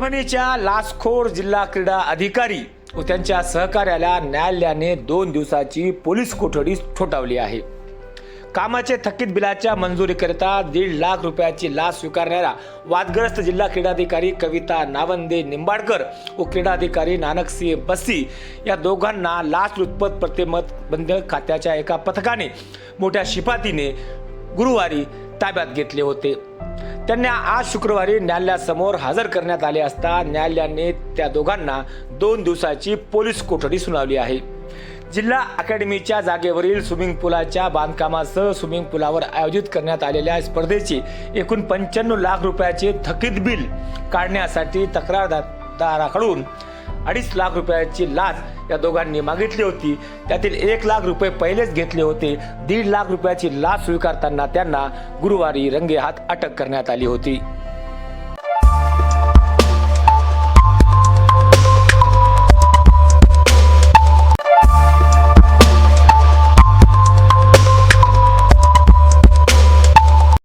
परभणीच्या लासखोर जिल्हा क्रीडा अधिकारी व त्यांच्या सहकार्याला न्यायालयाने दोन दिवसाची पोलीस कोठडी ठोठावली आहे. कामाचे थकीत बिलाच्या मंजुरीकरिता दीड लाख रुपयाची लाच स्वीकारणाऱ्या वादग्रस्त जिल्हा क्रीडाधिकारी कविता नावंदे निंबाडकर व क्रीडाधिकारी नानकसिंह बस्सी या दोघांना लाच उत्पत प्रतिमत बंद खात्याच्या एका पथकाने मोठ्या शिपातीने गुरुवारी ताब्यात घेतले होते. त्यांना आज शुक्रवारी न्यायालयासमोर हजर करण्यात आले असता न्यायालयाने त्या दोघांना दोन दिवसाची पोलीस कोठडी सुनावली आहे. जिल्हा अकॅडमीच्या जागेवरील स्विमिंग पुलाच्या बांधकामासह स्विमिंग पुलावर आयोजित करण्यात आलेल्या स्पर्धेचे एकूण पंच्याण्णव लाख रुपयाचे थकीत बिल काढण्यासाठी तक्रारदाराकडून अडीच लाख रुपयाची लाच या दोघांनी मागितली होती. त्यातील एक लाख रुपये पहिलेच घेतले होते. दीड लाख रुपयाची लाच स्वीकारताना त्यांना गुरुवारी रंगेहात अटक करण्यात आली होती.